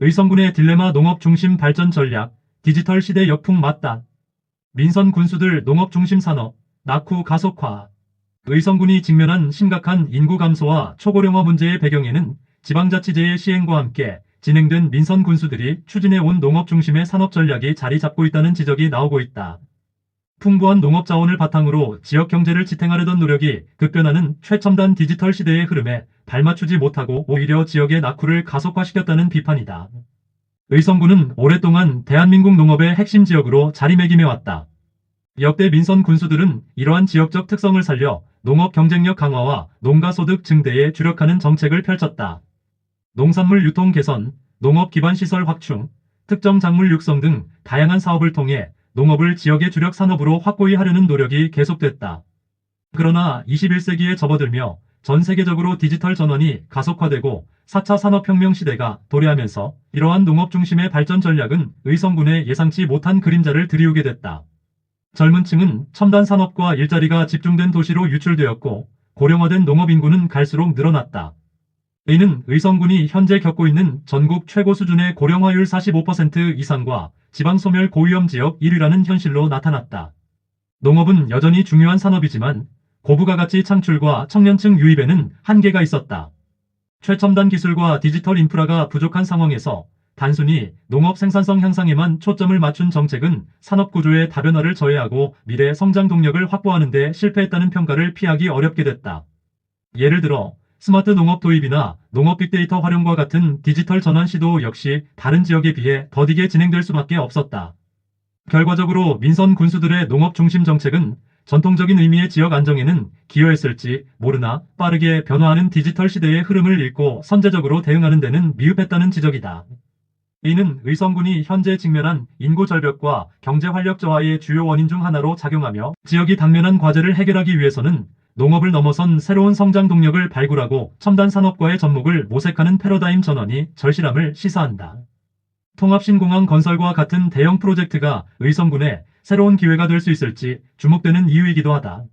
의성군의 딜레마 농업 중심 발전 전략, 디지털 시대 역풍 맞다. 민선 군수들 농업 중심 산업, 낙후 가속화. 의성군이 직면한 심각한 인구 감소와 초고령화 문제의 배경에는 지방자치제의 시행과 함께 진행된 민선 군수들이 추진해 온 농업 중심의 산업 전략이 자리 잡고 있다는 지적이 나오고 있다. 풍부한 농업 자원을 바탕으로 지역 경제를 지탱하려던 노력이 급변하는 최첨단 디지털 시대의 흐름에 발맞추지 못하고 오히려 지역의 낙후를 가속화시켰다는 비판이다. 의성군은 오랫동안 대한민국 농업의 핵심 지역으로 자리매김해왔다. 역대 민선 군수들은 이러한 지역적 특성을 살려 농업 경쟁력 강화와 농가 소득 증대에 주력하는 정책을 펼쳤다. 농산물 유통 개선, 농업 기반 시설 확충, 특정 작물 육성 등 다양한 사업을 통해 농업을 지역의 주력 산업으로 확고히 하려는 노력이 계속됐다. 그러나 21세기에 접어들며 전 세계적으로 디지털 전환이 가속화되고 4차 산업혁명 시대가 도래하면서 이러한 농업 중심의 발전 전략은 의성군에 예상치 못한 그림자를 들이우게 됐다. 젊은 층은 첨단 산업과 일자리가 집중된 도시로 유출되었고 고령화된 농업 인구는 갈수록 늘어났다. 이는 의성군이 현재 겪고 있는 전국 최고 수준의 고령화율 45% 이상과 지방 소멸 고위험 지역 1위라는 현실로 나타났다. 농업은 여전히 중요한 산업이지만 고부가 가치 창출과 청년층 유입에는 한계가 있었다. 최첨단 기술과 디지털 인프라가 부족한 상황에서 단순히 농업 생산성 향상에만 초점을 맞춘 정책은 산업 구조의 다변화를 저해하고 미래 성장 동력을 확보하는 데 실패했다는 평가를 피하기 어렵게 됐다. 예를 들어 스마트 농업 도입이나 농업 빅데이터 활용과 같은 디지털 전환 시도 역시 다른 지역에 비해 더디게 진행될 수밖에 없었다. 결과적으로 민선 군수들의 농업 중심 정책은 전통적인 의미의 지역 안정에는 기여했을지 모르나 빠르게 변화하는 디지털 시대의 흐름을 읽고 선제적으로 대응하는 데는 미흡했다는 지적이다. 이는 의성군이 현재 직면한 인구 절벽과 경제 활력 저하의 주요 원인 중 하나로 작용하며 지역이 당면한 과제를 해결하기 위해서는 농업을 넘어선 새로운 성장 동력을 발굴하고 첨단 산업과의 접목을 모색하는 패러다임 전환이 절실함을 시사한다. 통합신공항 건설과 같은 대형 프로젝트가 의성군에 새로운 기회가 될 수 있을지 주목되는 이유이기도 하다.